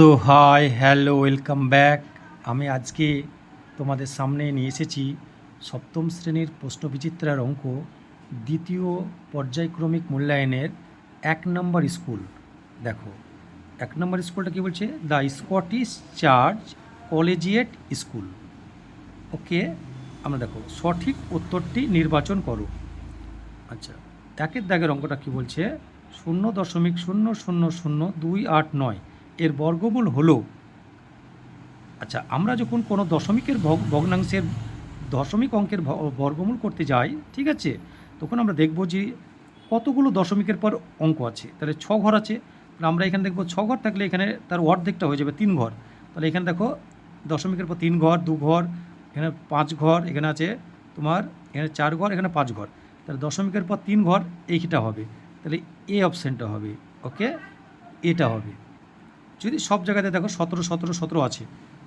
So hi, hello, welcome back. আমি আজকে তোমাদের সামনে নিয়ে এসেছি সপ্তম শ্রেণির প্রশ্নবিচিত্রার অঙ্ক দ্বিতীয় পর্যায়ক্রমিক মূল্যায়নের এক নম্বর স্কুল। দেখো, এক নম্বর স্কুলটা কী বলছে? The Scottish church collegiate school. Okay, আমরা দেখো, সঠিক উত্তরটি নির্বাচন করো। আচ্ছা একের দাগের অঙ্কটা কি বলছে? শূন্য দশমিক শূন্য শূন্য শূন্য দুই আট নয়। এর বর্গমূল হলো আচ্ছা আমরা যখন কোনো দশমিকের ভগ- ভগ্নাংশের দশমিক অঙ্কের বর্গমূল করতে যাই, ঠিক আছে, তখন আমরা দেখব যে কতগুলো দশমিকের পর অঙ্ক আছে, তাহলে ছ ঘর আছে আমরা এখানে দেখব ছ ঘর থাকলে এখানে তার অর্ধেকটা হয়ে যাবে তিন ঘর, তাহলে এখানে দেখো দশমিকের পর তিন ঘর, দু ঘর, এখানে পাঁচ ঘর, এখানে আছে তোমার, এখানে চার ঘর, এখানে পাঁচ ঘর, তাহলে দশমিকের পর তিন ঘর এইটা হবে, তাহলে এ অপশানটা হবে, ওকে, এটা হবে। যদি সব জায়গাতে দেখো সতেরো সতেরো সতেরো আছে,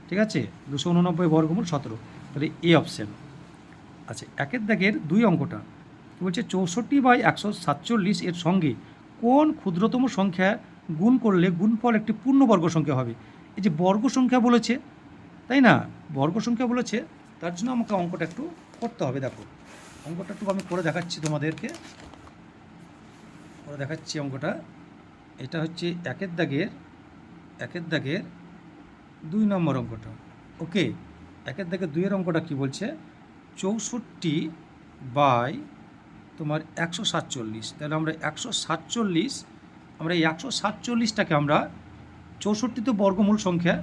ঠিক আছে? দুশো উননব্বই বর্গমূল সতেরো, তাহলে এ অপশান আচ্ছা একের দাগের দুই অঙ্কটা, কি বলছে? চৌষট্টি বাই একশো সাতচল্লিশ এর সঙ্গে কোন ক্ষুদ্রতম সংখ্যা গুণ করলে গুণফল একটি পূর্ণবর্গ সংখ্যা হবে? এই যে বর্গ সংখ্যা বলেছে, তাই না? বর্গ সংখ্যা বলেছে, তার জন্য আমাকে অঙ্কটা একটু করতে হবে, দেখো। অঙ্কটা একটু আমি করে দেখাচ্ছি তোমাদেরকে। করে দেখাচ্ছি অঙ্কটা। এটা হচ্ছে একের দাগের একের দাগের দুই নম্বর অঙ্কটা। ওকে, একের দাগের দুইয়ের অঙ্কটা কি বলছে? চৌষট্টি বাই তোমার একশো সাতচল্লিশ। তাহলে আমরা একশো সাতচল্লিশ, আমরা এই একশো সাতচল্লিশটাকে আমরা চৌষট্টি তো বর্গমূল সংখ্যা।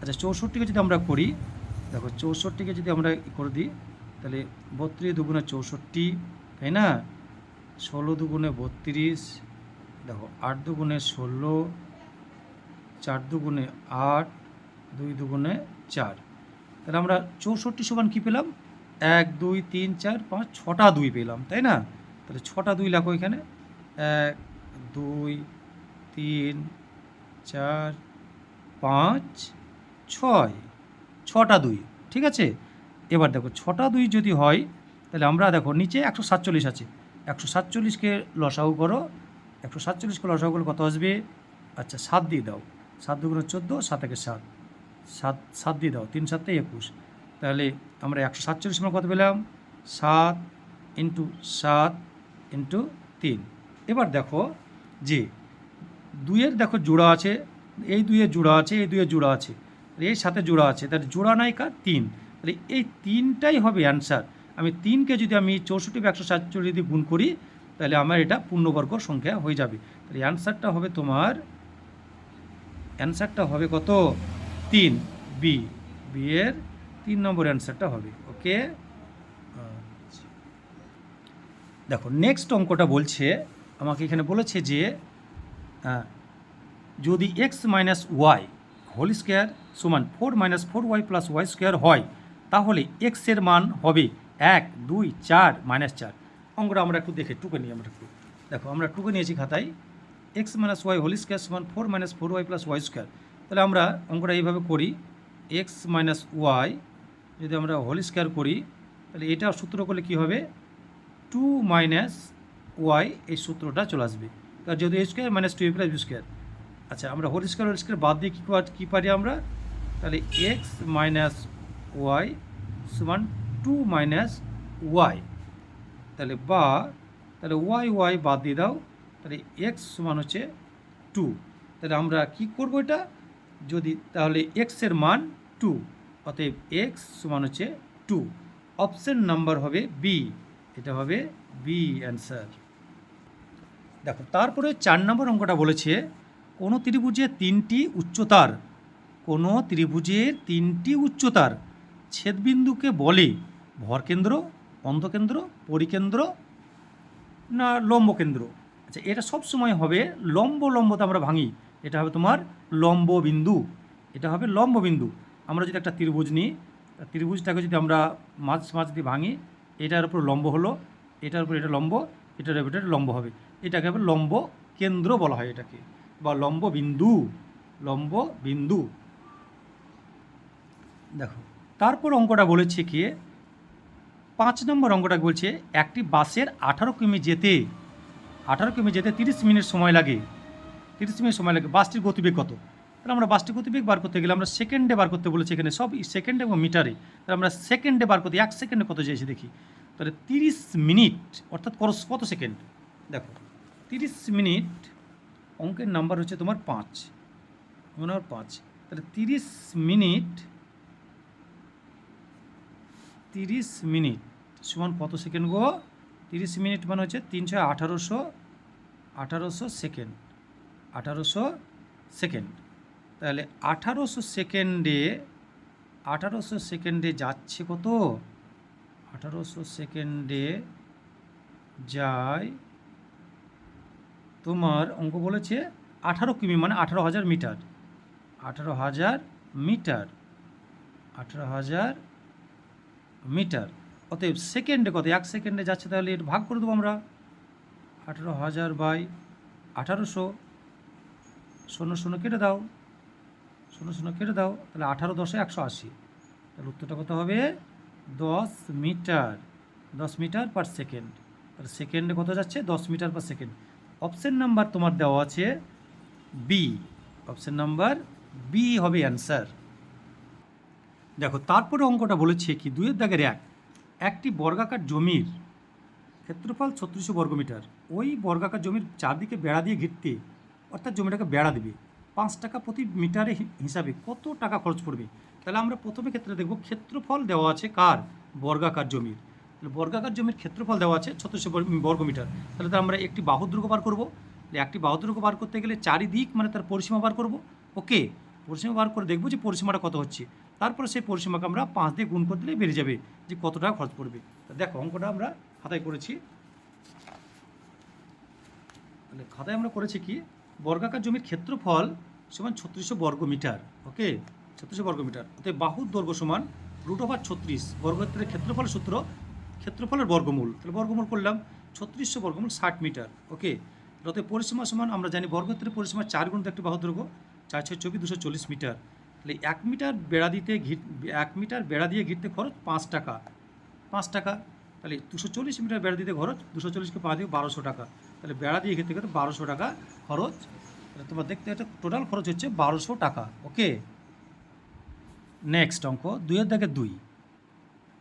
আচ্ছা চৌষট্টিকে যদি আমরা করি, দেখো চৌষট্টিকে যদি আমরা করে দিই, তাহলে বত্রিশ দুগুণে চৌষট্টি, তাই না? ষোলো দুগুণে বত্রিশ, দেখো আট দুগুণে ষোলো চার দুগুণে আট, দুই দুগুণে চার। তাহলে আমরা চৌষট্টি সমান কী পেলাম? এক, দুই, তিন, চার, পাঁচ, ছটা দুই পেলাম, তাই না? তাহলে ছটা দুই লেখো এখানে। এক, দুই, তিন, চার, পাঁচ, ছয়। ছটা দুই, ঠিক আছে? এবার দেখো, ছটা দুই যদি হয়, তাহলে আমরা দেখো, নিচে একশো সাতচল্লিশ আছে। একশো সাতচল্লিশকে লসাগু করো। একশো সাতচল্লিশকে লসাগু করলে কত আসবে? আচ্ছা সাত দিয়ে দাও। সাত দুগুণে চোদ্দ সাত একে সাত। সাত সাত দিয়ে দাও, তিন সাতে একুশ। তাহলে আমরা একশো সাতচল্লিশ মানে কত পেলাম? সাত ইন্টু সাত ইন্টু তিন। এবার দেখো যে দুইয়ের দেখো জোড়া আছে, এই দুইয়ের জোড়া আছে, এই দুইয়ের জোড়া আছে এর সাথে জোড়া আছে, তাহলে জোড়া নাই কার? তিন। তাহলে এই তিনটাই হবে অ্যান্সার। আমি তিনকে যদি আমি চৌষট্টি বা একশো সাতচল্লিশ দিয়ে গুণ করি, তাহলে আমার এটা পূর্ণবর্গ সংখ্যা হয়ে যাবে। তাহলে অ্যান্সারটা হবে তোমার অ্যান্সারটা হবে কত? তিন বি বি এর তিন নম্বর অ্যান্সারটা হবে, ওকে। দেখো নেক্সট অঙ্কটা বলছে, আমাকে এখানে বলেছে যে যদি X minus Y whole square সমান four minus four Y plus Y square হয়, তাহলে এক্সের মান হবে এক, দুই, চার মাইনাস চার। অঙ্কটা আমরা একটু দেখে, টুকে নিই আমরা একটু। দেখো, আমরা টুকে নিয়েছি খাতায়। X minus Y whole square সমান four minus four Y plus Y square. তাহলে আমরা অঙ্কটা এইভাবে করি, এক্স মাইনাস ওয়াই যদি আমরা হোল স্কোয়ার করি, তাহলে এটা সূত্র করলে কী হবে? টু মাইনাস ওয়াই এই সূত্রটা চলে আসবে। কারণ যেহেতু A square minus two A plus B square. আচ্ছা আমরা হোল স্কোয়ার হোল স্কোয়ার বাদ দিয়ে কী কী পারি আমরা? তাহলে এক্স মাইনাস ওয়াই সমান টু মাইনাস ওয়াই। তাহলে বা, তাহলে ওয়াই ওয়াই বাদ দিয়ে দাও। তাহলে এক্স সমান হচ্ছে টু তাহলে আমরা কি করব এটা? যদি তাহলে এক্সের মান টু অতএব এক্স সমান হচ্ছে টু অপশন নাম্বার হবে বি এটা হবে বি অ্যান্সার দেখো, তারপরে চার নম্বর অঙ্কটা বলেছে, কোনো ত্রিভুজের তিনটি উচ্চতার, কোনো ত্রিভুজের তিনটি উচ্চতার ছেদবিন্দুকে বলে ভরকেন্দ্র, অন্ধকেন্দ্র, পরিকেন্দ্র না লম্ব কেন্দ্র আচ্ছা এটা সব সময় হবে লম্ব লম্বতে আমরা ভাঙি। এটা হবে তোমার লম্ব বিন্দু এটা হবে লম্ব বিন্দু আমরা যদি একটা ত্রিভুজ নিই ত্রিভুজটাকে যদি আমরা মাঝ মাঝ দিয়ে ভাঙি, এটার উপর লম্ব হলো, এটার উপর এটা লম্ব, এটার উপর এটা লম্ব হবে। এটাকে হবে লম্ব কেন্দ্র বলা হয় এটাকে, বা লম্ব বিন্দু লম্ব বিন্দু দেখো, তারপর অঙ্কটা বলেছে কি, পাঁচ নম্বর অঙ্কটা বলছে, একটি বাসের আঠারো কিমি যেতে। আঠারো কিমি যেতে তিরিশ মিনিট সময় লাগে। তিরিশ মিনিট সময় লাগে। বাসটির গতিবেগ কত? তাহলে আমরা বাসটির গতিবেগ বার করতে গেলে আমরা সেকেন্ডে বার করতে বলেছি এখানে। সব সেকেন্ডে এবং মিটারে। তাহলে আমরা সেকেন্ডে বার করতে, এক সেকেন্ডে কত চাইছি দেখি। তাহলে তিরিশ মিনিট, অর্থাৎ করস কত সেকেন্ড? দেখো, তিরিশ মিনিট, অঙ্কের নাম্বার হচ্ছে তোমার পাঁচ। হয় পাঁচ। তাহলে তিরিশ মিনিট তিরিশ মিনিট সমান কত সেকেন্ড গো? তিরিশ মিনিট মানে হচ্ছে তিনশো আঠারোশো আঠারোশো সেকেন্ড আঠারোশো সেকেন্ড। তাহলে আঠারোশো সেকেন্ডে আঠারোশো সেকেন্ডে যাচ্ছে কত? আঠারোশো সেকেন্ডে যায়, তোমার অঙ্ক বলেছে আঠারো কিমি মানে আঠারো হাজার মিটার। আঠারো হাজার মিটার, আঠারো হাজার মিটার। অতএব সেকেন্ডে কত? এক সেকেন্ডে যাচ্ছে তাহলে এর ভাগ করে দেবো আমরা। আঠারো হাজার বাই আঠারোশো। শূন্য শূন্য কেটে দাও। শূন্য শূন্য কেটে দাও। তাহলে আঠারো দশে একশো আশি। তাহলে উত্তরটা কত হবে? দশ মিটার। দশ মিটার পার সেকেন্ড। তাহলে সেকেন্ডে কত যাচ্ছে? দশ metre per second. Option number তোমার দেওয়া আছে বি অপশান নাম্বার বি হবে অ্যান্সার। দেখো, তারপরে অঙ্কটা বলেছে কি? দুইয়ের দাগের এক। একটি বর্গাকার জমির ক্ষেত্রফল ছত্রিশশো বর্গমিটার ওই বর্গাকার জমির চারদিকে বেড়া দিয়ে ঘিরতে অর্থাৎ জমিটাকে বেড়া দেবে। পাঁচ টাকা প্রতি মিটারে হিসাবে কত টাকা খরচ পড়বে? তাহলে আমরা প্রথমে ক্ষেত্রে দেখব ক্ষেত্রফল দেওয়া আছে কার? বর্গাকার জমির। তাহলে বর্গাকার জমির ক্ষেত্রফল দেওয়া আছে ছত্রিশশো বর্গমিটার তাহলে আমরা একটি বাহুদ্রুগ বার করব। একটি বাহুদ্রুগ বার করতে গেলে চারিদিক মানে তার পরিসীমা বার করব। ওকে, পরিসীমা বার করে দেখব যে পরিসীমাটা কত হচ্ছে। তারপরে সেই পরিসীমাকে আমরা পাঁচ দিয়ে গুণ করে দিলে বেরিয়ে যাবে যে কত টাকা খরচ পড়বে। তা দেখো, অঙ্কটা আমরা খাতায় করেছি। মানে খাতায় আমরা করেছি কি? বর্গাকার জমির ক্ষেত্রফল সমান ছত্রিশশো বর্গ মিটার, ওকে? ছত্রিশশো বর্গ মিটার। অতএব বাহুর দৈর্ঘ্য সমান রুট ওভার ছত্রিশ। বর্গক্ষেত্রের ক্ষেত্রফলের সূত্র ক্ষেত্রফলের বর্গমূল। তাহলে বর্গমূল করলাম ছত্রিশশো বর্গমূল ষাট মিটার, ওকে? অতএব পরিসীমা সমান আমরা জানি বর্গক্ষেত্রের পরিসীমা চার গুণ একটি বাহুর দৈর্ঘ্য, চার ছয় চব্বিশ, দুশো চল্লিশ মিটার। তাহলে এক মিটার বেড়া দিতে ঘির এক মিটার বেড়া দিয়ে ঘিরতে খরচ পাঁচ টাকা। পাঁচ টাকা। তাহলে দুশো চল্লিশ মিটার বেড়া দিতে খরচ দুশো চল্লিশকে পাঁচ দিয়ে বারোশো টাকা। তাহলে বেড়া দিয়ে ঘিরতে গেলে বারোশো টাকা খরচ। তাহলে তোমার দেখতে একটা টোটাল খরচ হচ্ছে বারোশো টাকা। ওকে? নেক্সট অঙ্ক দুইয়ের দাগে দুই।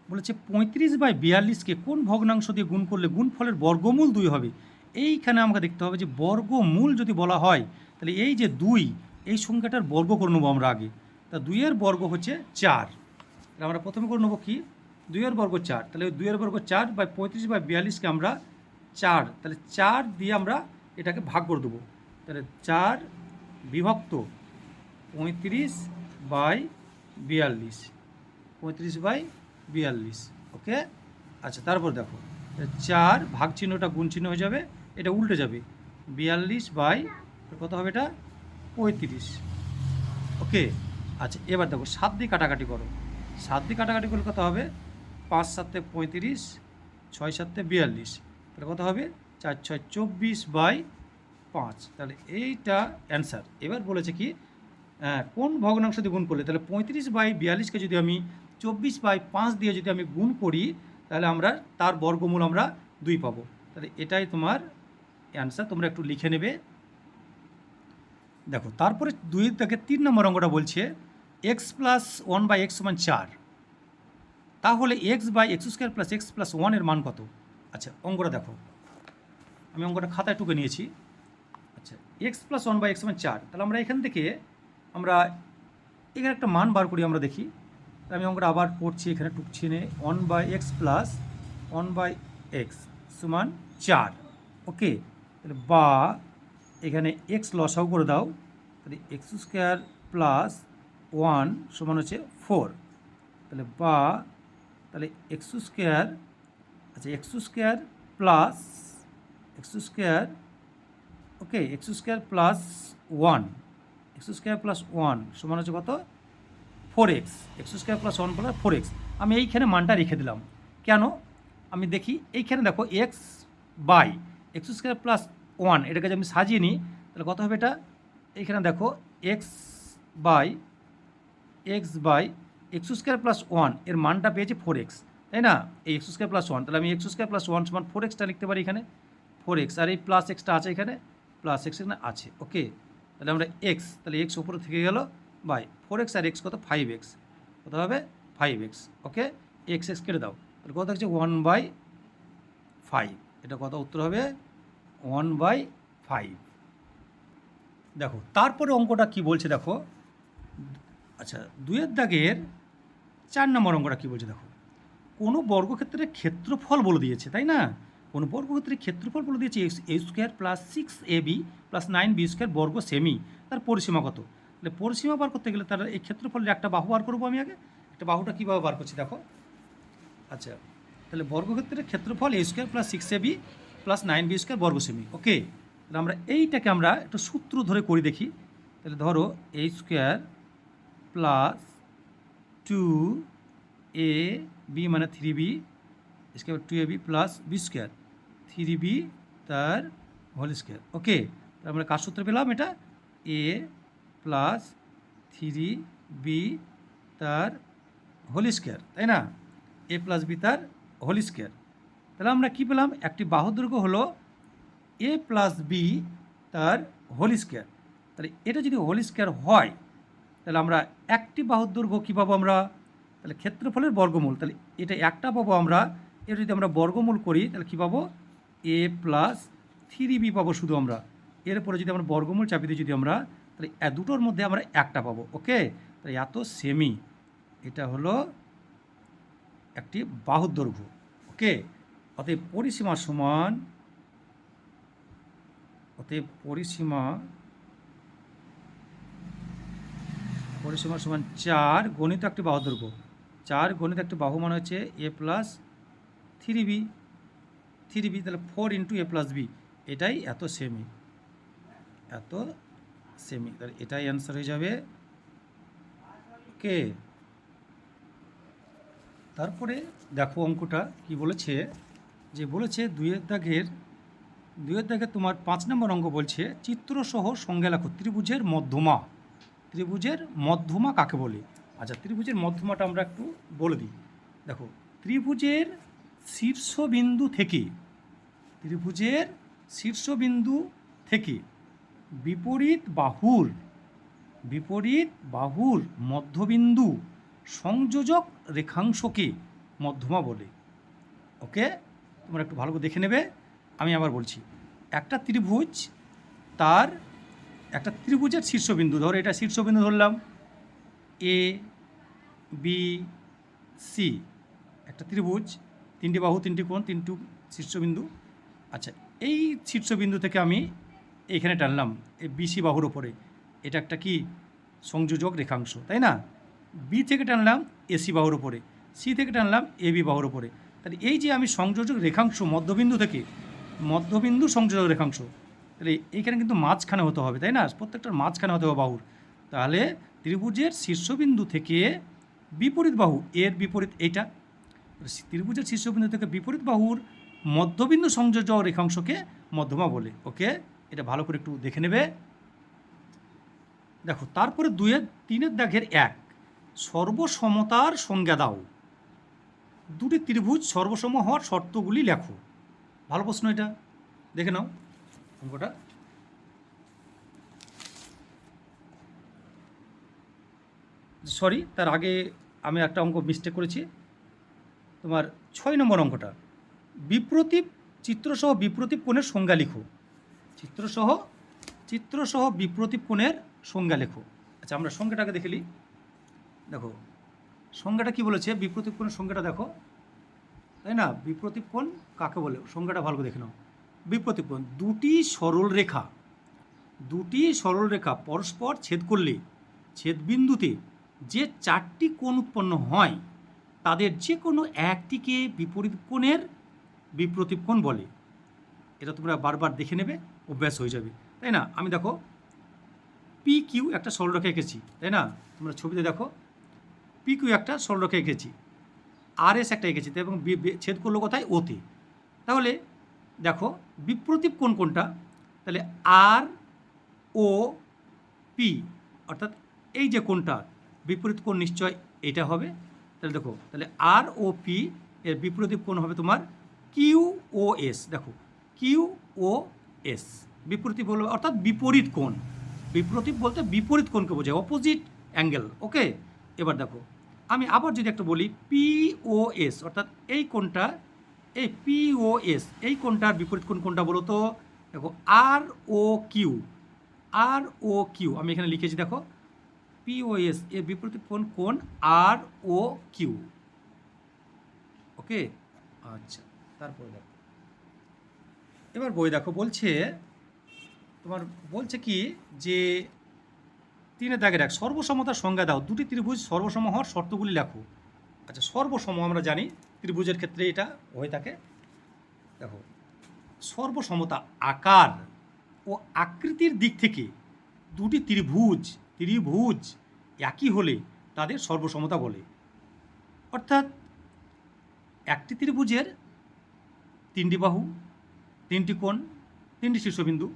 বলেছে পঁয়ত্রিশ বাই বিয়াল্লিশকে কোন ভগ্নাংশ দিয়ে গুণ করলে গুণফলের বর্গমূল দুই হবে? এইখানে আমাকে দেখতে হবে যে বর্গমূল যদি বলা হয়, তাহলে এই যে দুই, এই সংখ্যাটার বর্গ করে নেব আমরা আগে। তা দুইয়ের বর্গ হচ্ছে চার। আমরা প্রথমে করে নেব কি? দুইয়ের বর্গ চার। তাহলে ওই দুইয়ের বর্গ চার বাই পঁয়ত্রিশ বাই বিয়াল্লিশকে আমরা চার। তাহলে চার দিয়ে আমরা এটাকে ভাগ করে দেবো। তাহলে চার বিভক্ত পঁয়ত্রিশ বাই বিয়াল্লিশ। পঁয়ত্রিশ বাই বিয়াল্লিশ। ওকে? আচ্ছা তারপর দেখো। চার ভাগ চিহ্নটা গুণ চিহ্ন হয়ে যাবে। এটা উল্টে যাবে। বিয়াল্লিশ বাই, কত হবে এটা? পঁয়ত্রিশ। ওকে? আচ্ছা এবার দেখো, সাত দিয়ে কাটাকাটি করো। সাত দিয়ে কাটাকাটি করলে কত হবে? পাঁচ সাতে পঁয়ত্রিশ, ছয় সাতে বিয়াল্লিশ। তাহলে কত হবে? চার, ছয়, চব্বিশ বাই পাঁচ। তাহলে এইটা অ্যান্সার। এবার বলেছে কি কোন ভগ্নাংশ দিয়ে গুণ করলে? তাহলে পঁয়ত্রিশ বাই বিয়াল্লিশকে যদি আমি চব্বিশ বাই পাঁচ দিয়ে যদি আমি গুণ করি, তাহলে আমরা তার বর্গমূল আমরা দুই পাবো। তাহলে এটাই তোমার অ্যান্সার, তোমরা একটু লিখে নেবে। দেখো, তারপরে দুই থেকে তিন নম্বর অঙ্কটা বলছে X plus one by X সমান চার। তাহলে X by X square plus X plus ওয়ানের মান কত? আচ্ছা অঙ্কটা দেখো। আমি অঙ্কটা খাতায় টুকে নিয়েছি। আচ্ছা X plus one by X সমান চার। তাহলে আমরা এখান থেকে আমরা এখানে একটা মান বার করি, আমরা দেখি। আমি অঙ্কটা আবার পড়ছি এখানে টুকছি নে। One by X plus one by X সমান চার। ওকে তাহলে বা এখানে এক্স লসাও করে দাও। তাহলে এক্স স্কোয়ার প্লাস ওয়ান সমান হচ্ছে ফোর। তাহলে বা, তাহলে এক্স স্কোয়ার আচ্ছা X square plus, X square, okay, X square plus one. X square plus one সমান হচ্ছে কত? Four X. X square plus one plus four X. আমি এইখানে মানটা রেখে দিলাম। কেন? আমি দেখি এইখানে দেখো X by, X square plus one, এটাকে যদি আমি সাজিয়ে নিই, তাহলে কত হবে এটা? এইখানে দেখো X by X by X square plus ওয়ানের মানটা পেয়েছে ফোর এক্স তাই না? এই এক্স স্কোয়ার প্লাস ওয়ান তাহলে আমি এক্স স্কোয়ার প্লাস ওয়ান সমান ফোর এক্সটা লিখতে পারি এখানে ফোর এক্স আর এই প্লাস এক্সটা আছে এখানে প্লাস এক্স এখানে আছে ওকে তাহলে আমরা এক্স তাহলে এক্স উপরে থেকে গেল বাই ফোর এক্স আর এক্স কত? ফাইভ এক্স কত হবে? Five X okay X X কেটে দাও, তাহলে কত হচ্ছে ওয়ান বাই ফাইভ এটা কত উত্তর হবে? ওয়ান বাই ফাইভ দেখো, তারপরে অঙ্কটা কি বলছে দেখো? আচ্ছা দুয়ের দাগের চার নম্বর অঙ্কটা কী বলছে দেখো। কোনো বর্গক্ষেত্রের ক্ষেত্রফল বলে দিয়েছে, তাই না? কোনো বর্গক্ষেত্রের ক্ষেত্রফল বলে দিয়েছে A square plus six A B plus nine B square বর্গ সেমি। তার পরিসীমা কত? তাহলে পরিসীমা বার করতে গেলে তার এই ক্ষেত্রফলের একটা বাহু বার করব আমি আগে। একটা বাহুটা কীভাবে বার করছি দেখো। আচ্ছা তাহলে বর্গক্ষেত্রের ক্ষেত্রফল A square plus six A B plus nine B square বর্গ সেমি। ওকে, তাহলে আমরা এইটাকে আমরা একটু সূত্র ধরে করি দেখি। তাহলে ধরো A square plus two A B মানে three B square two A B plus B square three B তার হোল স্কোয়ার ওকে তাহলে আমরা কার সূত্র পেলাম এটা এ প্লাস থ্রি বি তার হোল স্কোয়ার তাই না এ প্লাস বি তার হোল স্কোয়ার তাহলে আমরা কী পেলাম? একটি বাহু দৈর্ঘ্য হলো এ প্লাস বি তার হোল স্কোয়ার তাহলে এটা যদি হোল স্কোয়ার হয় তাহলে আমরা একটি বাহুর দৈর্ঘ্য কী পাবো আমরা, তাহলে ক্ষেত্রফলের বর্গমূল, তাহলে এটা একটা পাবো আমরা, এটা যদি আমরা বর্গমূল করি, তাহলে কী পাবো? এ প্লাস থ্রি বি পাবো শুধু আমরা। এরপরে যদি আমরা বর্গমূল চাপিয়ে দিই যদি আমরা, তাহলে এ দুটোর মধ্যে আমরা একটা পাবো, ওকে? তাহলে এত সেমি এটা হলো একটি বাহুর দৈর্ঘ্য, ওকে? অতএব পরিসীমা সমান, অতএব পরিসীমা পরিসীমা সমান চার, গণিত একটি বাহু চার, গণিত একটি বাহু মানে হচ্ছে A plus three B three B তাহলে four into A plus B এটাই এত সেমি এত সেমি তাহলে এটাই অ্যান্সার হয়ে যাবে। ওকে তারপরে দেখো অঙ্কটা কি বলেছে, যে বলেছে দুইয়ের দাগের, দুইয়ের দাগে তোমার পাঁচ নম্বর অঙ্ক বলছে, চিত্রসহ সংজ্ঞা লেখো, ত্রিভুজের মধ্যমা। ত্রিভুজের মধ্যমা কাকে বলে? আচ্ছা ত্রিভুজের মধ্যমাটা আমরা একটু বলে দিই। দেখো, ত্রিভুজের শীর্ষবিন্দু থেকে, ত্রিভুজের শীর্ষবিন্দু থেকে বিপরীত বাহুর বিপরীত বাহুর মধ্যবিন্দু সংযোজক রেখাংশকে মধ্যমা বলে। ওকে? তোমরা একটু ভালো করে দেখে নেবে। আমি আবার বলছি, একটা ত্রিভুজ তার একটা ত্রিভুজের শীর্ষবিন্দু, ধরো এটা শীর্ষবিন্দু ধরলাম এ বি সি একটা ত্রিভুজ, তিনটি বাহু, তিনটি কোণ তিনটি শীর্ষবিন্দু। আচ্ছা এই শীর্ষবিন্দু থেকে আমি এইখানে টানলাম, এই বিসি বাহুর ওপরে এটা একটা কি? সংযোজক রেখাংশ, তাই না? বি থেকে টানলাম এসি বাহুর ওপরে সি থেকে টানলাম এ বি বাহুর ওপরে তাহলে এই যে আমি সংযোজক রেখাংশ মধ্যবিন্দু থেকে, মধ্যবিন্দু সংযোজক রেখাংশ তাহলে এইখানে কিন্তু মাঝখানে হতে হবে, তাই না? প্রত্যেকটার মাঝখানে হতে হবে বাহুর। তাহলে ত্রিভুজের শীর্ষবিন্দু থেকে বিপরীত বাহু, এর বিপরীত এইটা ত্রিভুজের শীর্ষবিন্দু থেকে বিপরীত বাহুর মধ্যবিন্দু সংযোজক রেখাংশকে মধ্যমা বলে। ওকে? এটা ভালো করে একটু দেখে নেবে। দেখো, তারপরে দুয়ের তিনের দাগের এক, সর্বসমতার সংজ্ঞা দাও। দুটি ত্রিভুজ সর্বসম হওয়ার শর্তগুলি লেখো। ভালো প্রশ্ন এটা। দেখে নাও। অঙ্কটা? সরি, তার আগে আমি একটা অঙ্ক মিস্টেক করেছি। তোমার ছয় নম্বর অঙ্কটা। বিপ্রতীপ চিত্রসহ বিপ্রতীপ কোণের সংজ্ঞা লিখো। চিত্রসহ চিত্রসহ বিপ্রতীপ কোণের সংজ্ঞা লেখো। আচ্ছা আমরা সংজ্ঞাটাকে দেখে নিই। দেখো, সংজ্ঞাটা কি বলেছে? বিপ্রতীপ কোণের সংজ্ঞাটা দেখো। তাই না? বিপ্রতীপ কোণ কাকে বলে? সংজ্ঞাটা ভালো করে দেখে নাও। বিপ্রতীপ দুটি সরল রেখা, দুটি সরল রেখা পরস্পর ছেদ করলে ছেদবিন্দুতে যে চারটি কোণ উৎপন্ন হয়, তাদের যে কোনো একটিকে বিপরীত কোণের বিপ্রতীপ কোণ বলে। এটা তোমরা বারবার দেখে নেবে, অভ্যাস হয়ে যাবে। তাই না? আমি দেখো পি কিউ একটা সরলরেখা এঁকেছি, তাই না? তোমরা ছবিতে দেখো পি কিউ একটা সরলরেখা এঁকেছি। আর এস একটা এঁকেছি এবং ছেদ করল কোথায়? ওতে তাহলে দেখো, বিপ্রতীপ কোণ কোনটা? তাহলে আর, ও, পি। অর্থাৎ এই যে কোনটা, বিপরীত কোণ নিশ্চয় এটা হবে। তাহলে দেখো, তাহলে আর, ও, পি, এর বিপরীত কোণ হবে তোমার কিউ, ও, এস। দেখো, কিউ, ও, এস। বিপরীত হলো, অর্থাৎ বিপরীত কোণ। বিপ্রতীপ বলতে বিপরীত কোণকে বোঝায় অপোজিট অ্যাঙ্গেল ওকে এবার দেখো, আমি আবার যদি একটা বলি পিওএস অর্থাৎ এই কোণটা এই পিওএস এই কোনটার বিপরীত কোন কোনটা বলো তো? দেখো আর O Q R O Q আমি এখানে লিখেছি দেখো। পিওএস এর বিপরীত কোন কোন? R O Q okay? আচ্ছা তারপরে দেখো। এবার বই দেখো, বলছে, তোমার বলছে কি যে তিনের দাগের এক, সর্বসমতার সংজ্ঞা দাও, দুটি ত্রিভুজ সর্বসম হওয়ার শর্তগুলি লেখো। আচ্ছা সর্বসম আমরা জানি, ত্রিভুজের ক্ষেত্রে এটা হয়ে থাকে, দেখো, সর্বসমতা আকার ও আকৃতির দিক থেকে দুটি ত্রিভুজ ত্রিভুজ একই হলে তাদের সর্বসমতা বলে। অর্থাৎ একটি ত্রিভুজের তিনটি বাহু, তিনটি কোণ, তিনটি শীর্ষবিন্দু,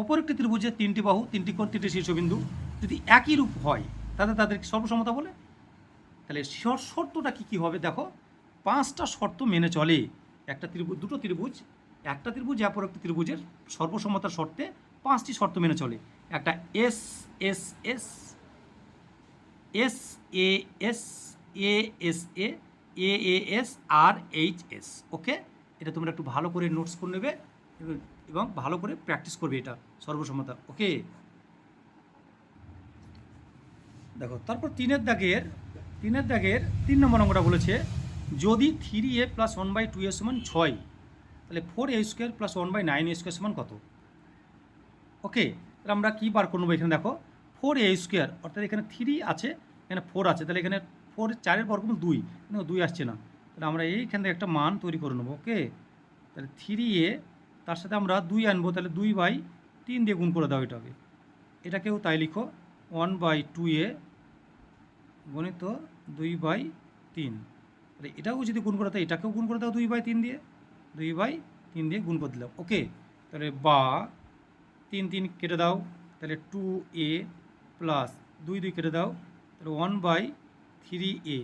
অপর একটি ত্রিভুজের তিনটি বাহু, তিনটি কোণ, তিনটি শীর্ষবিন্দু যদি একই রূপ হয়, তাহলে তাদের সর্বসমতা বলে? তাহলে শর- শর্তটা কী কী হবে দেখো? পাঁচটা শর্ত মেনে চলে। একটা ত্রিভুজ দুটো ত্রিভুজ, একটা ত্রিভুজ অপর একটি ত্রিভুজের সর্বসমতার শর্তে পাঁচটি শর্ত মেনে চলে। একটা S S S S, A S A S, A A A, S, R, H, S, okay? এটা তোমরা একটু ভালো করে নোটস করে নেবে এবং- ভালো করে প্র্যাকটিস করবে এটা সর্বসমতা ওকে? দেখো, তারপর তিনের দাগের তিনের দাগের তিন নম্বর অঙ্কটা বলেছে, যদি three A plus one by two A সমান ছয়, তাহলে four A square plus one by nine A square সমান কত? ওকে তাহলে আমরা কী বার করব এখানে দেখো? ফোর এ স্কোয়ার অর্থাৎ এখানে থ্রি আছে, এখানে ফোর আছে, তাহলে এখানে ফোর চারের বর্গমূল দুই কিন্তু দুই আসছে না। তাহলে আমরা এইখান থেকে একটা মান তৈরি করে নেব ওকে তাহলে থ্রি এ তার সাথে আমরা দুই আনব, তাহলে দুই বাই তিন দিয়ে গুণ করে দাও এটাকে এটাকেও তাই লিখো ওয়ান বাই টু এ গণিত দুই বাই তিন। তাহলে এটাও যদি গুণ করে দাও, এটাকেও গুণ করে দাও দুই বাই তিন দিয়ে। দুই বাই তিন দিয়ে গুণ করে দিলাম। ওকে? তাহলে বা তিন তিন কেটে দাও। তাহলে টু এ প্লাস দুই দুই কেটে দাও। তাহলে ওয়ান বাই থ্রি এ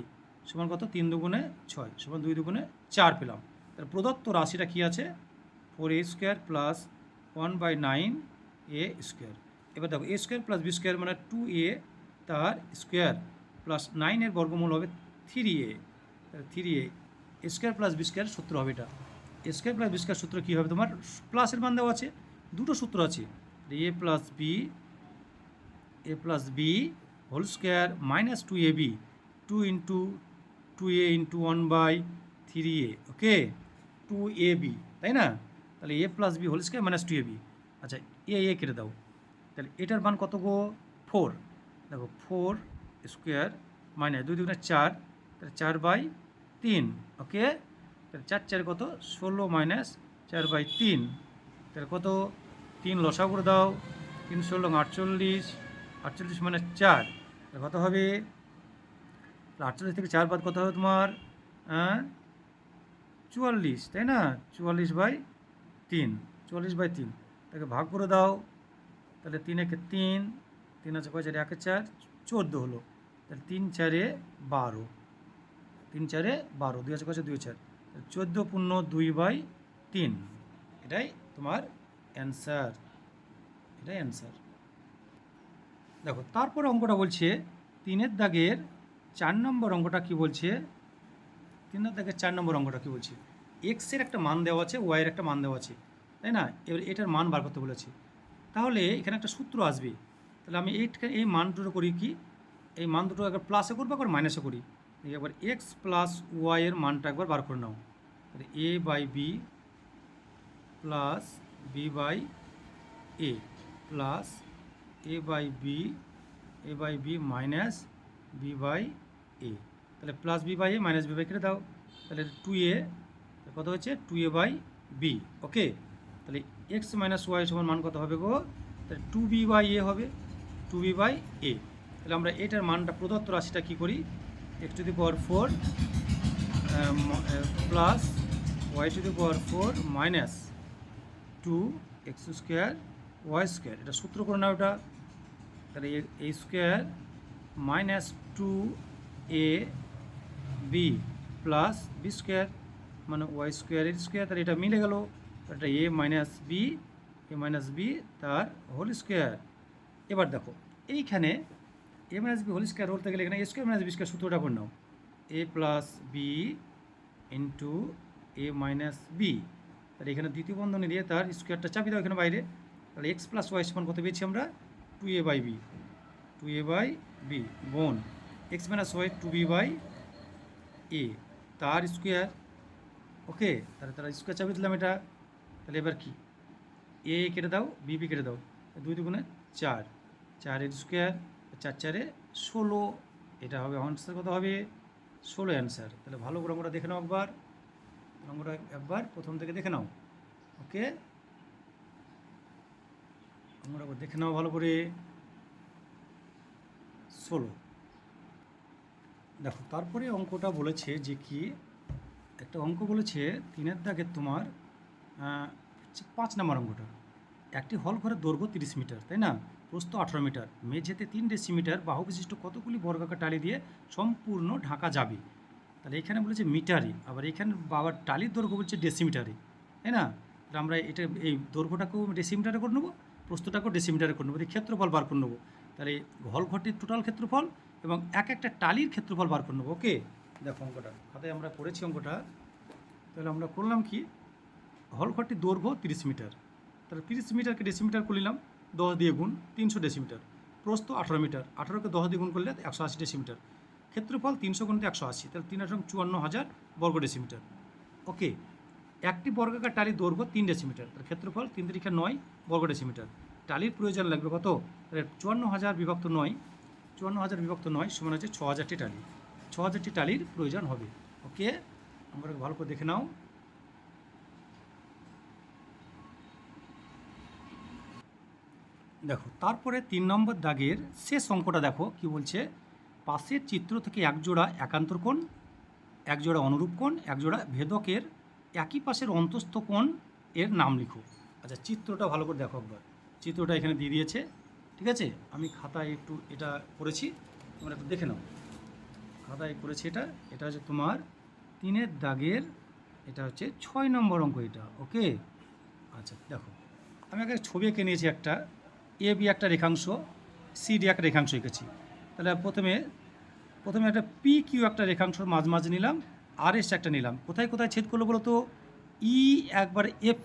সমান কত? তিন দুগুণে ছয় সমান দুই দুগুণে চার পেলাম। তাহলে প্রদত্ত রাশিটা কী আছে? Four A square plus one by nine A square এবার দেখো A square plus B square মানে টু এ তার স্কোয়ার প্লাস নাইনের বর্গমূল হবে three A three A square plus B square সূত্র হবে এটা। স্কোয়ার প্লাস বি স্কোয়ার সূত্র কী হবে তোমার? প্লাসের মান দেওয়া আছে। দুটো সূত্র আছে। A plus B A plus B whole square minus two A B two into two A into one by three A okay two A B তাই না? তাহলে A plus B whole square minus two A B আচ্ছা A A কেটে দাও। তাহলে এটার মান কত গো? ফোর দেখো ফোর স্কোয়ার মাইনাস দুই দুগুণে চার, তাহলে চার বাই তিন ওকে তাহলে চার চার কত? ষোলো মাইনাস চার বাই তিন। তাহলে কত? তিন লসা করে দাও। তিন ষোলো আটচল্লিশ আটচল্লিশ মানে চার। তাহলে কত হবে? আটচল্লিশ থেকে চার বাদ কত হবে তোমার? হ্যাঁ? চুয়াল্লিশ, তাই না? চুয়াল্লিশ বাই তিন, চুয়াল্লিশ বাই তিন। তাকে ভাগ করে দাও। তাহলে তিন একে তিন তিন আছে কয়? চার, একে চার, চোদ্দ হলো। তাহলে তিন চারে বারো। তিন চারে বারো, দুই কয় চার দুই চার। চোদ্দ পূর্ণ দুই বাই তিন। এটাই তোমার অ্যান্সার। এটাই অ্যান্সার। দেখো, তারপর অঙ্কটা বলছে, তিনের দাগের চার নম্বর অঙ্কটা কি বলছে? তিনের দাগের চার নম্বর অঙ্কটা কি বলছে? এক্সের একটা মান দেওয়া আছে ওয়াইয়ের একটা মান দেওয়া আছে। তাই না? এবার এটার মান বার করতে বলেছে। তাহলে এখানে একটা সূত্র আসবে। তাহলে আমি এইটা এই মান দুটো করি কি? এই মান দুটো একবার প্লাসে করব, একবার মাইনাসে করি। একবার এক্স প্লাস ওয়াইয়ের মানটা একবার বার করে নাও। তাহলে A by B plus B by A plus A by B A by B minus B by A তাহলে plus B by A minus B by কেটে দাও। তাহলে টু এ কত হচ্ছে? Two A by B okay তাহলে x minus Y সমান মান কত হবে গো? তাহলে টু বি বাই এ হবে। টু বি বাই এ তাহলে আমরা এটার মানটা প্রদত্ত রাশিটা কী করি? X to the power four plus Y to the power four minus two X square Y square এটা সূত্র করে নাও ওটা তাহলে A square minus two A B plus B square মানে ওয়াই স্কোয়ারের স্কোয়ার তাহলে এটা মিলে গেল। এটা A minus B A minus B তার হোল স্কোয়ার এবার দেখো, এইখানে A minus B whole square বলতে গেলে এখানে A square minus B square সূত্রটা নাও A plus B into A minus B তাহলে এখানে দ্বিতীয় বন্ধনী দিয়ে তার স্কোয়ারটা চাপি দাও এখানে বাইরে। তাহলে এক্স প্লাস ওয়াই সমান কত পেয়েছি আমরা? Two A by B two A by B বোন X minus Y two B by A তার স্কোয়ার ওকে তাহলে তারা স্কোয়ার চাপি দিলাম এটা। তাহলে এবার কি? এ কেটে দাও বি বি কেটে দাও। দুই দুগুণে চার। চারের স্কোয়ার চার চারে ষোলো, এটা হবে আনসার কত হবে? ষোলো অ্যান্সার তাহলে ভালো করে আমরা দেখে নাও একবার। আমরা একবার প্রথম থেকে দেখে নাও। ওকে? একবার দেখে নাও ভালো করে। ষোলো। দেখো, তারপরে অঙ্কটা বলেছে যে কি? একটা অঙ্ক বলেছে, তিনের দাগের তোমার পাঁচ নম্বর অঙ্কটা। একটি হল ঘরের দৈর্ঘ্য তিরিশ মিটার, তাই না? প্রস্থ আঠারো মিটার। মেঝেতে তিন ডেসিমিটার বাহু বিশিষ্ট কতগুলি বর্গাকার টালি দিয়ে সম্পূর্ণ ঢাকা যাবে। তাহলে এখানে বলেছে মিটারে আবার এখানে বাবার টালির দৈর্ঘ্য বলছে ডেসিমিটারে তাই না? তাহলে আমরা এটা, এই দৈর্ঘ্যটাকেও ডেসিমিটারে করে নেব, প্রস্থটাকেও ডেসিমিটারে করে নেব ক্ষেত্রফল বার করে নেব। তাহলে হল ঘরটির টোটাল ক্ষেত্রফল এবং এক একটা টালির ক্ষেত্রফল বার করে নেব, ওকে? দেখো অঙ্কটা, খাতায় আমরা করেছি অঙ্কটা। তাহলে আমরা করলাম কি? হল ঘরটির দৈর্ঘ্য তিরিশ মিটার। তাহলে তিরিশ মিটারকে ডেসিমিটার করলাম দশ দিয়ে গুণ তিনশো ডেসিমিটার। প্রস্ত আঠারো মিটার। আঠারোকে দশ দিয়ে গুণ করলে একশো আশি ডেসিমিটার। ক্ষেত্রফল তিনশো গুণতে একশো আশি। তাহলে তিন আঠারো চুয়ান্ন হাজার বর্গ ডেসিমিটার। ওকে, একটি বর্গাকার টালির দৈর্ঘ্য তিন ডেসিমিটার। তার ক্ষেত্রফল তিন তিরিখা নয় বর্গ ডেসিমিটার। টালির প্রয়োজন লাগবে কত? তাহলে চুয়ান্ন হাজার বিভক্ত নয়, চুয়ান্ন হাজার বিভক্ত নয় সমান হচ্ছে ছ হাজারটি টালি। ছ হাজারটি টালির প্রয়োজন হবে। ওকে, আমরা ভালো করে দেখে নাও। দেখো, তারপরে তিন নম্বর দাগের শেষ অঙ্কটা দেখো, কি বলছে? পাশের চিত্র থেকে একজোড়া একান্তর কোণ একজোড়া অনুরূপ কোণ একজোড়া ভেদকের একই পাশের অন্তস্থ কোণ এর নাম লিখো। আচ্ছা চিত্রটা ভালো করে দেখো একবার। চিত্রটা এখানে দিয়ে দিয়েছে, ঠিক আছে? আমি খাতায় একটু এটা করেছি, তোমরা একটু দেখে নাও। খাতায় করেছি এটা এটা হচ্ছে তোমার তিনের দাগের, এটা হচ্ছে ছয় নম্বর অঙ্ক এটা, ওকে? আচ্ছা দেখো, আমি আগে ছবি এঁকে নিয়েছি একটা এ বি একটা রেখাংশ সি ডি একটা রেখাংশ এঁকেছি। তাহলে প্রথমে প্রথমে একটা পি কিউ একটা রেখাংশ মাঝ মাঝ নিলাম আর এস একটা নিলাম। কোথায় কোথায় ছেদ করল বলো তো ই একবার এফ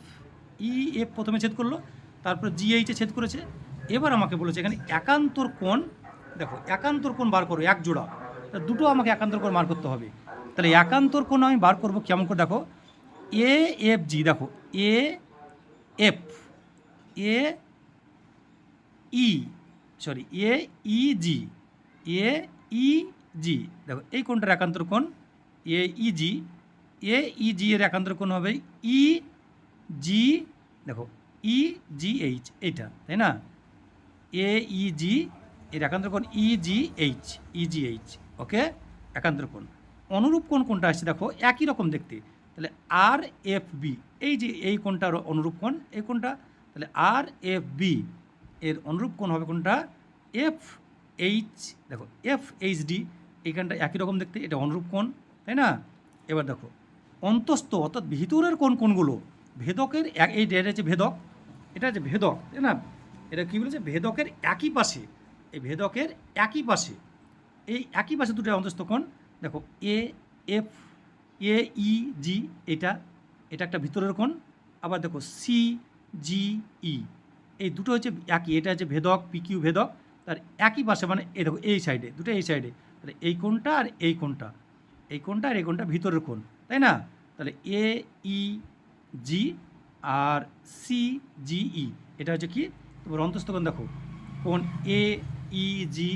ই এফ প্রথমে ছেদ করল, তারপর জি এইচে ছেদ করেছে। এবার আমাকে বলেছে এখানে একান্তর কোণ, দেখো, একান্তর কোণ বার করো, এক জোড়া। তা দুটো আমাকে একান্তর কোণ বার করতে হবে। তাহলে একান্তর কোণ আমি বার করব কেমন করে দেখো? এ এফ জি দেখো A F A E sorry এ ই জি এ ই জি দেখো, এই কোনটার একান্তর কোণ এ ই জি এ ই জি এর একান্তর কোণ হবে ই জি দেখো ই জি এইচ এইটা, তাই না? এ ই জি এর একান্তর কোণ ই G H E G H ওকে একান্তর কোণ। অনুরূপ কোণ কোনটা আসছে, দেখো, একই রকম দেখতে। তাহলে আর এফ বি এই যে এই কোণটার অনুরূপ কোণ, এই কোণটা, তাহলে আর এফ বি এর অনুরূপ কোণ হবে কোনটা? এফ এইচ দেখো এফ এইচ ডি এইখানটা একই রকম দেখতে, এটা অনুরূপ কোণ, তাই না? এবার দেখো, অন্তস্থ অর্থাৎ ভিতরের কোন কোনগুলো ভেদকের এক, এই এটা হচ্ছে ভেদক, এটা হচ্ছে ভেদক, তাই না? এটা কী বলেছে? ভেদকের একই পাশে, এই ভেদকের একই পাশে, এই একই পাশে দুটো অন্তস্থ কোণ, দেখো এ এফ এ ই জি এটা এটা একটা ভিতরের কোণ, আবার দেখো সি জি ই এই দুটো হচ্ছে একই, এটা হচ্ছে ভেদক পিকিউ ভেদক, তার একই পাশে মানে এই দেখো, এই সাইডে দুটো এই সাইডে তাহলে এই কোনটা আর এই কোনটা এই কোনটা আর এই কোনটা ভিতরের কোণ, তাই না? তাহলে এ ই জি আর সি জি ই এটা হচ্ছে কি? তোমার অন্তস্থ কোণ দেখো কোন এ ই জি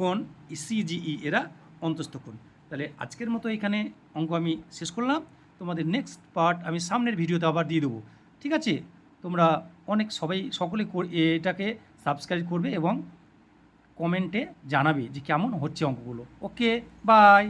কোন সি জি ই এরা অন্তস্থ কোণ, তাহলে আজকের মতো এখানে অঙ্ক আমি শেষ করলাম, তোমাদের নেক্সট পার্ট আমি সামনের ভিডিওতে আবার দিয়ে দেবো, ঠিক আছে? তোমরা অনেক সবাই, সকলে এটাকে সাবস্ক্রাইব করবে এবং কমেন্টে জানাবে যে কেমন হচ্ছে অঙ্কগুলো। Okay bye